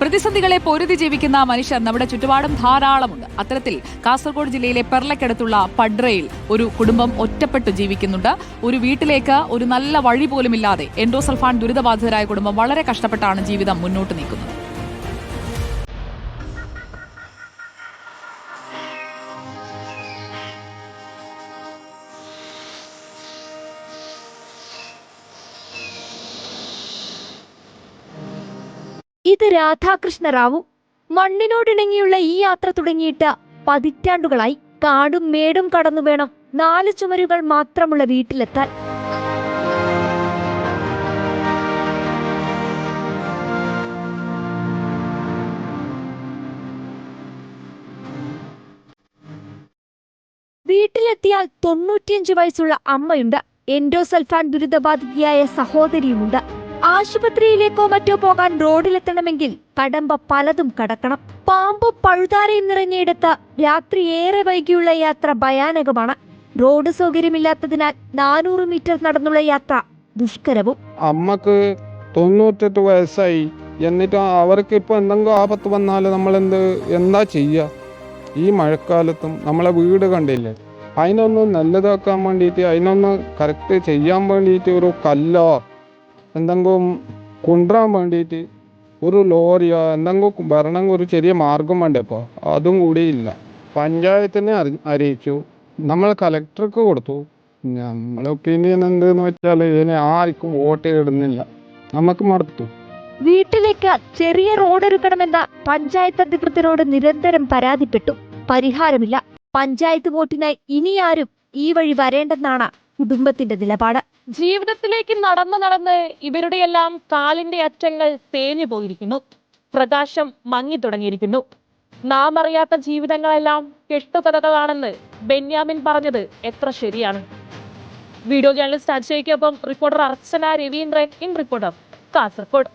പ്രതിസന്ധികളെ പൊരുതി ജീവിക്കുന്ന മനുഷ്യർ നമ്മുടെ ചുറ്റുപാടും ധാരാളമുണ്ട്. അത്തരത്തിൽ കാസർഗോഡ് ജില്ലയിലെ പെർലക്കടുത്തുള്ള പഡ്രയിൽ ഒരു കുടുംബം ഒറ്റപ്പെട്ടു ജീവിക്കുന്നുണ്ട്. ഒരു വീട്ടിലേക്ക് ഒരു നല്ല വഴി പോലുമില്ലാതെ എൻഡോസൾഫാൻ ദുരിതബാധിതരായ കുടുംബം വളരെ കഷ്ടപ്പെട്ടാണ് ജീവിതം മുന്നോട്ട് നീക്കുന്നത്. ഇത് രാധാകൃഷ്ണ റാവു മണ്ണിനോടിണങ്ങിയുള്ള ഈ യാത്ര തുടങ്ങിയിട്ട് പതിറ്റാണ്ടുകളായി കാടും മേടും കടന്നു വേണം നാല് ചുമരുകൾ മാത്രമുള്ള വീട്ടിലെത്താൻ. വീട്ടിലെത്തിയാൽ തൊണ്ണൂറ്റിയഞ്ച് വയസ്സുള്ള അമ്മയുണ്ട്. എൻഡോസൽഫാൻ ദുരിതബാധിതയായ സഹോദരിയുമുണ്ട്. ആശുപത്രിയിലേക്കോ മറ്റോ പോകാൻ റോഡിലെത്തണമെങ്കിൽ കടമ്പ പലതും കടക്കണം. പാമ്പ് പഴുതാരയും നിറഞ്ഞയിടത്ത് രാത്രി ഏറെ വൈകിയുള്ള യാത്ര ഭയാനകമാണ്. റോഡ് സൗകര്യമില്ലാത്തതിനാൽ നാനൂറ് മീറ്റർ നടന്നുള്ള യാത്ര ദുഷ്കരവും. അമ്മയ്ക്ക് തൊണ്ണൂറ്റെട്ട് വയസ്സായി. എന്നിട്ട് അവർക്ക് ഇപ്പൊ എന്തെങ്കിലും ആപത്ത് വന്നാൽ നമ്മൾ എന്ത് എന്താ ചെയ്യുക ഈ മഴക്കാലത്തും നമ്മളെ വീട് കണ്ടില്ലേ? അതിനൊന്ന് നല്ലതാക്കാൻ വേണ്ടിയിട്ട് അതിനൊന്ന് കറക്റ്റ് ചെയ്യാൻ വേണ്ടിയിട്ട് ഒരു കല്ലോ എന്തെങ്കിലും കൊണ്ടുവരാൻ വേണ്ടിയിട്ട് ഒരു ലോറിയോ എന്തെങ്കിലും വരണമെങ്കിൽ ഒരു ചെറിയ മാർഗം വേണ്ടേ ഇപ്പോൾ അതും കൂടിയില്ല പഞ്ചായത്തിനെ അറി അറിയിച്ചു. നമ്മൾ കലക്ടർക്ക് കൊടുത്തു. നമ്മളെ ഒപ്പീനിയൻ എന്തെന്ന് വെച്ചാൽ ഇതിനെ ആർക്കും വോട്ട് ഇടുന്നില്ല. നമുക്ക് മടുത്തു. വീട്ടിലേക്ക് ചെറിയ റോഡ് എടുക്കണമെന്ന പഞ്ചായത്ത് അധികൃതരോട് നിരന്തരം പരാതിപ്പെട്ടു. പരിഹാരമില്ല. പഞ്ചായത്ത് വോട്ടിനായി ഇനി ആരും ഈ വഴി വരേണ്ടെന്നാണ് കുടുംബത്തിന്റെ നിലപാട്. ജീവിതത്തിലേക്ക് നടന്ന് നടന്ന് ഇവരുടെയെല്ലാം കാലിന്റെ അറ്റങ്ങൾ തേഞ്ഞു പോയിരിക്കുന്നു. പ്രകാശം മങ്ങി തുടങ്ങിയിരിക്കുന്നു. നാം അറിയാത്ത ജീവിതങ്ങളെല്ലാം കെട്ടുകഥകളാണെന്ന് ബെന്യാമിൻ പറഞ്ഞത് എത്ര ശരിയാണ്. Video journalist അജയ്ക്കൊപ്പം reporter Archana Raveendran in reporter Kasaragod